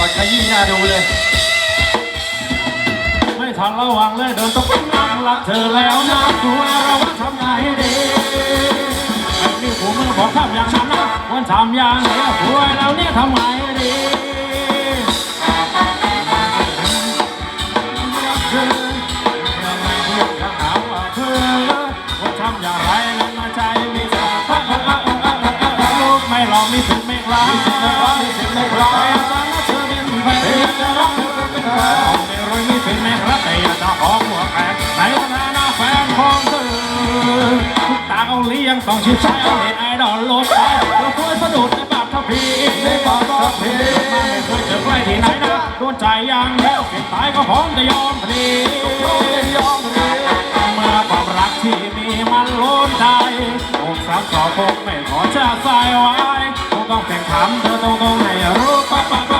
อดขยี้หน้าดูเลย ไม่ทันระวังเลยเดินต้องเป็นงานรักเธอแล้วนะตัวเราว่าทำไงดีไอ้นี่ผมมันบอกทำอย่างนั้นนะวันทำอย่างนี้ตัวเราเนี่ยทำไงดี เธอเป็นแฟนไม่รวยไม่เป็นแม่ครับแต่องเธอทุกตาเกาหลียังต้องชื่นใจเอาเห็นไอดอลลดไปเราเคยสะดุดในปากทัพพีในปากทัพพีไม่เคยเจอใครที่ไหนนะโดนใจอย่างเดียวเก็บตายก็พร้อมจะยอมพลีพร้อมจะยอมพลีเมื่อความรักที่มีมันล้นใจอกสามสองคงไม่ขอจะใส่ไว้คงต้องแต่งถามเธอตรงๆให้รู้ปั๊บปั๊บปั๊บปั๊บปั๊บปั๊บ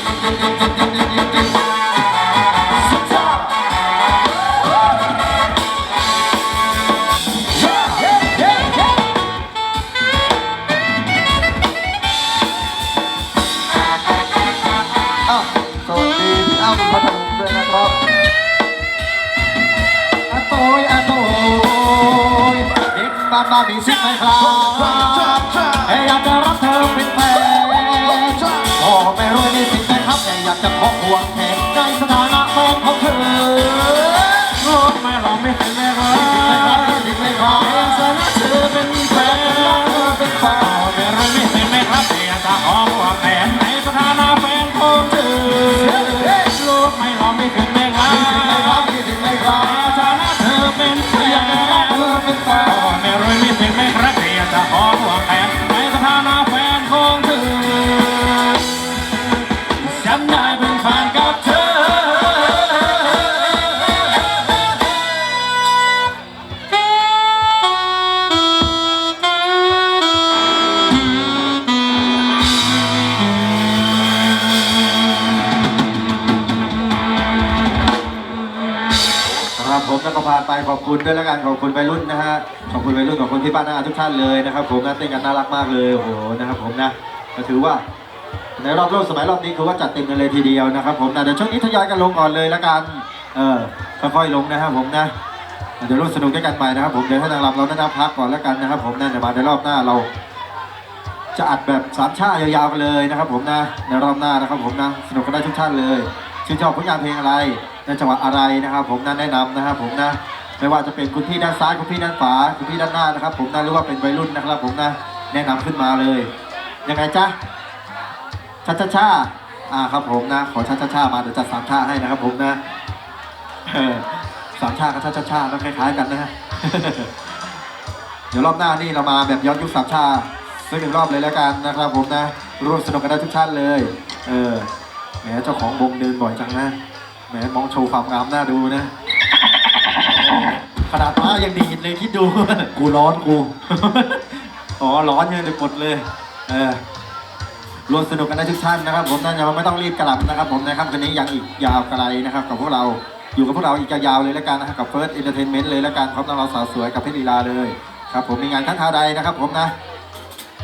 เด็กบ้านบ้านมีสิทธิ์ไหมครับเอ้ยอยากจะรับเธอเป็นแฟน ก็ผ่านไปขอบคุณด้วยล้วกันขอบคุณวัยรุ่นนะฮะขอบคุณวัยรุ่นขอบคุณที่บ้านนาทุกท่านเลยนะครับ ผมนะเต้นกันน่ารักมากเลยโอ้โหนะครับ ผมนะก็ถือว่าในรอบโลกสมัยรอบนี้คือว่าจัดเต็มกันเลยทีเดียวนะครับ ผมนะเดี๋ยวช่วงนี้ทยอยกันลงก่อนเลยล้วกันเออค่อยๆลงนะครับผมนะเดี๋ยวร่วมสนุกด้วยกันไปนะครับผมเดี๋ยวให้นางรำเราได้นับพักก่อนแล้วกันนะครับ ผมนะเดี๋ยวมาในรอบหน้าเรา จะอัดแบบสามชาติยาวๆกันเลยนะครับ ผมนะในรอบหน้านะครับ ผมนะสนุกกันได้ทุกท่านเลยชื่นชอบผลงานเพลงอะไร ในจังหวัดอะไรนะครับ ผมนะแนะนำนะครับ ผมนะไม่ว่าจะเป็นคุณพี่ด้านซ้ายคุณพี่ด้านขวาคุณพี่ด้านหน้านะครับ ผมนะหรือว่าเป็นวัยรุ่นนะครับ ผมนะแนะนำขึ้นมาเลยยังไงจ๊ะชาชาชาอ่าครับผมนะ ขอชาชาชามาเดี๋ยวจัดสามชาให้นะครับ ผมนะสามชากับชาชาชาต้องคล้ายๆกันนะฮะเดี๋ยวรอบหน้านี่เรามาแบบย้อนยุคสามชาสักหนึ่งรอบเลยแล้วกันนะครับ ผมนะร่วมสนุกกันได้ทุกท่านเลย เออแหมเจ้าของวงเดินบ่อยจังนะ แหมมองโชว์ความงามน่าดูนะขนาดม้ายังดีดเลยคิดดู กูร้อนกู อ๋อร้อนเนี่ยจะกดเลย เออรวมสนุกกันได้ทุกท่านนะครับ ผมนั่นยังไม่ต้องรีบกลับนะครับ ผมนะครับคืนนี้ยังอีกยาวไกลนะครับ กับพวกเราอยู่กับพวกเราอีกยาวๆเลยแล้วกันนะครับกับ First Entertainment เลยแล้วกันพร้อมน้องเราสาวสวยกับเพชรลีลาเลยครับผมมีงานทั้งทาวใดนะครับ ผมนะ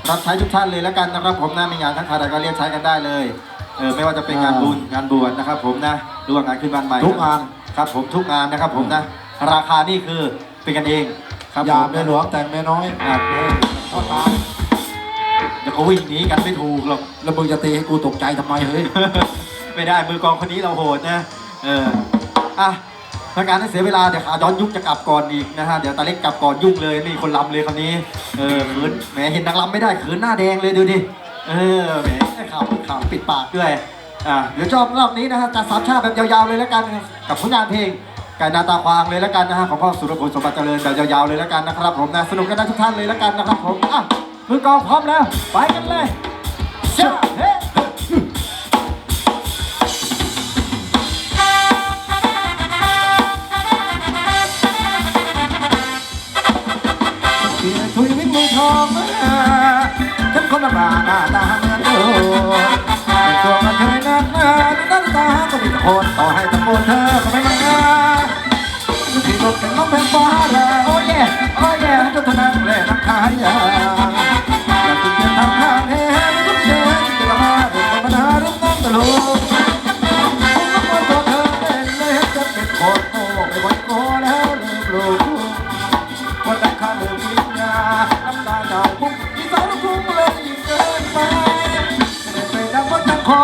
รับใช้ทุกท่านเลยแล้วกันนะครับ ผมนะมีงานทั้งทาวใดก็เรียกใช้กันได้เลย เออไม่ว่าจะเป็นงานบุญงานบวชนะครับ ผมนะหรือว่างานขึ้นบ้านใหม่ทุกงานครับผมทุกงานนะครับ ผมนะราคานี่คือเป็นกันเองครับยาผมเมียหลวงแต่งเมียน้อยอะเออก็ตายเดี๋ยวเขาวิ่งหนีกันไม่ถูกหรอกแล้วมึงจะตีให้กูตกใจทำไมเฮ้ยไม่ได้มือกองคนนี้เราโหดนะเอออะเพื่อการให้เสียเวลาเดี๋ยวขาย้อนยุคจะกลับก่อนอีกนะฮะเดี๋ยวตาเล็กกลับก่อนยุ่งเลยไม่มีคนลำเลยคราวนี้เออขืนแหมเห็นนางลำไม่ได้ขืนหน้าแดงเลยดูดิ เออแหมขาวขาวปิดปากด้วยอ่าเดี๋ยวจอบรอบนี้นะฮะจะสามชาติแบบยาวๆเลยแล้วกัน กับผลงานเพลงไก่นาตาควางเลยแล้วกันนะฮะของพ่อสุรพลสมบัติเจริญแบบยาวๆเลยแล้วกันนะครับ ผมนะสนุกกันได้ทุกท่านเลยแล้วกันนะครับผมอะมือกองพร้อมแล้วไปกันเลยเจ้าเฮ้ คนบ้าหน้าตาเหมือนเดิมเป็นตัวมันเคยนักหนาหน้าตาก็มีแต่คนต่อให้ตะโกนเธอก็ไม่มาที่รถแข่งน้องเป็นฟ้าแล้วโอ้ยโอ้ยจะทนังแลนักขายยา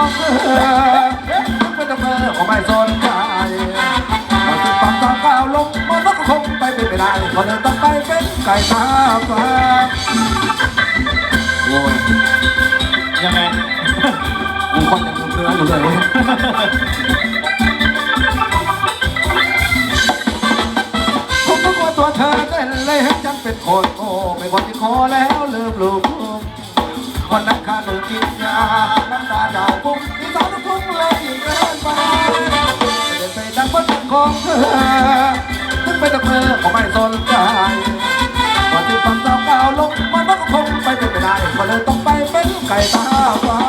องเธอไม่ต้องเบอร์ของไม่สนใจพอถึงฝั่งตาก้าวลงมันก็คงไปไม่ได้พอเดินต้องไปเป็นไก่ตาฟ้าโอ้ยยังไงกูคนยังลืมเนื้ออยู่เลย คนนั้นข้าลืมกินยาน้ำตาดาวพุ่งที่สาวน้ำพุ่งเลยเกินไปเดินไปดังว่าจังของเธอถึงไปตะเพื่อก็ไม่สนใจพอที่ความสาวก้าวลงมันก็คงไปไม่ได้ก็เลยต้องไปเป็นไก่ตาฟ้า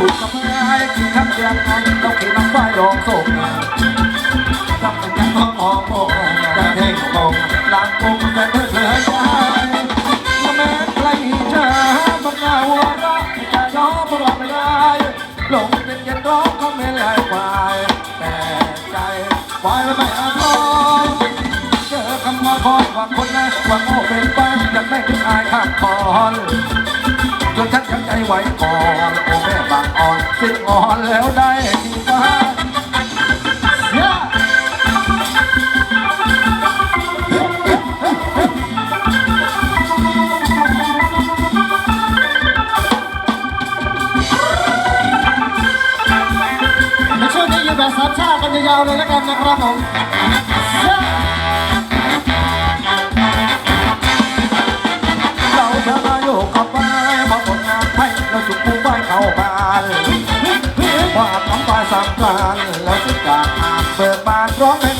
สู้กับไม้คือคำเดียวกันเราขี่น้ำไฟรองส่งทำเป็นยังของมองมองจะเท่งมองลางมงแต่เธอเหลือใจแม้ใครจะบังอาหัวเราะจะยอพวกเราไม่ได้หลงเป็นยันร้องเขาไม่ไหลควายแต่ใจควายไม่อาทรเจอคำมาคอยว่าคนนะว่าโง่เป็นไปอยากได้ถึงอายข้ามคอนจนฉันยังใจไหวก่อน โอ้แม่บงอนสิ้นอ่อนแล้วได้ที่บ้านในช่วงนี้อยู่แบบสามชาติกันยาวๆเลยแล้วกันนะครับผมเราชนะโยกกับไปมาผ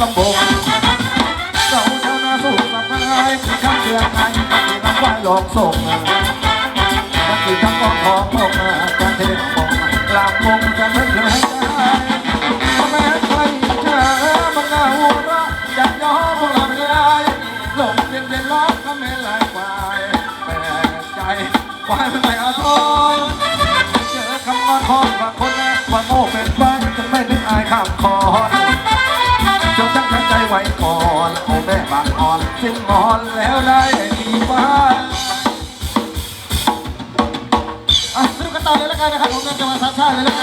ลำบงเราชนะสู้กับไปคือข้ามเชือกไงที่น้ำไฟหลอกส่งมันคือทั้งกองของพงจะเทมงลำมงจะเลิกเลยแม้ใครจอมันน่าหัวระอยากย้อพวกเราไม่ได้หลงเย็นเย็นร้องก็ไม่ไหลควายแต่ใจควายไม่อาทรเจอคำงอนของบางคนนะว่าโง่เป็นไปจะไม่นึกอายข้ามคอ ถึงอ่อนสิ้นงอนแล้วได้มีบ้านอะสนุกกันต่อเลยละกันนะครับผมในจังหวัดสามชาติเลยละกัน